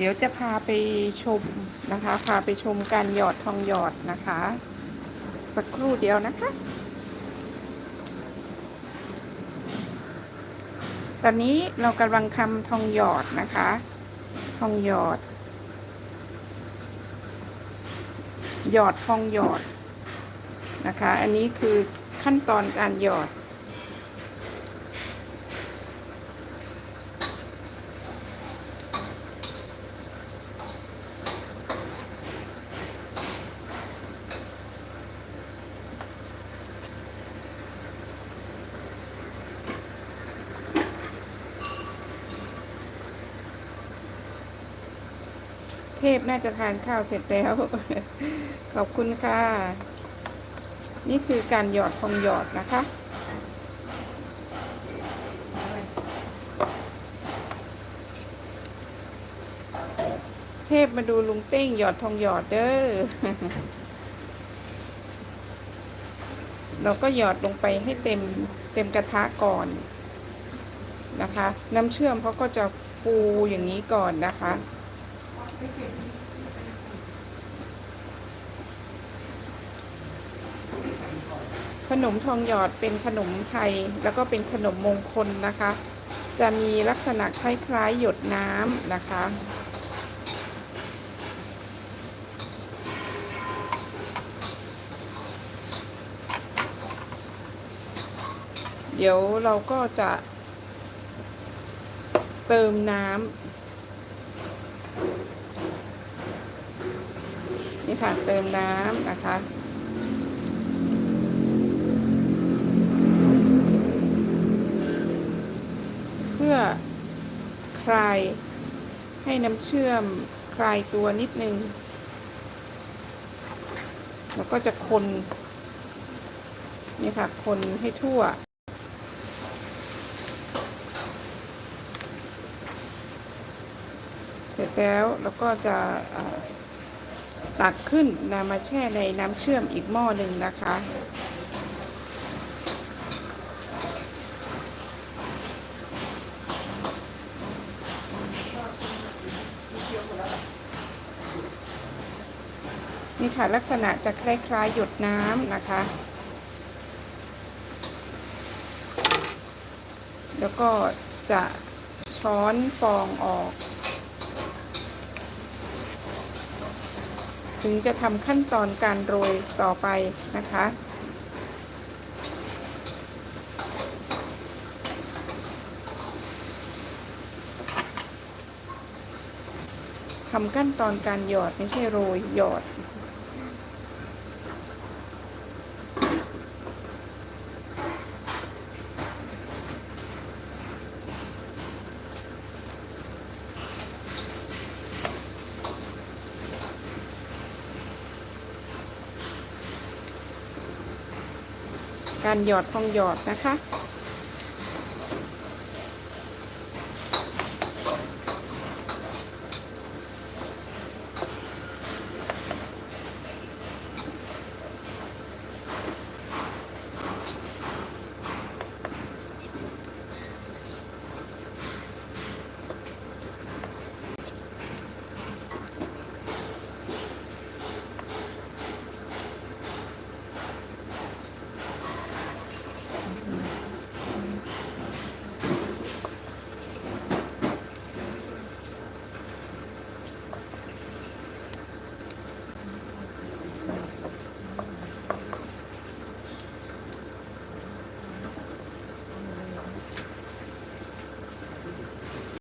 เดี๋ยวจะพาไปชมนะคะ พาไปชมการหยอดทองหยอดนะคะ สักครู่เดียวนะคะ ตอนนี้เรากำลังทำทองหยอดนะคะ ทองหยอด หยอดทองหยอดนะคะ อันนี้คือขั้นตอนการหยอด เทพน่าจะทานข้าวเสร็จแล้ว ขอบคุณค่ะ นี่คือการหยอดทองหยอดนะคะ เทพมาดูลุงเต้งหยอดทองหยอดเด้อ เราก็หยอดลงไปให้เต็มเต็มกระทะก่อนนะคะ น้ำเชื่อมเขาก็จะฟูอย่างนี้ก่อนนะคะ ขนมทองหยอดเป็นขนมไทย แล้วก็เป็นขนมมงคลนะคะ จะมีลักษณะคล้ายๆหยดน้ำนะคะเดี๋ยวเราก็จะเติมน้ำ นี่ค่ะเติมน้ำนะคะเพื่อคลายให้น้ำเชื่อมคลายตัวนิดนึง แล้วก็จะคนนี่ค่ะคนให้ทั่ว เสร็จแล้วเราก็จะ ตักขึ้นนำมาแช่ในน้ำเชื่อมอีกหม้อหนึ่งนะคะ นี่ค่ะลักษณะจะคล้ายๆหยดน้ำนะคะ แล้วก็จะช้อนฟองออก ถึงจะทำขั้นตอนการโรยต่อไปนะคะ ทำขั้นตอนการหยอดไม่ใช่โรยหยอด การหยอดทองหยอดนะคะ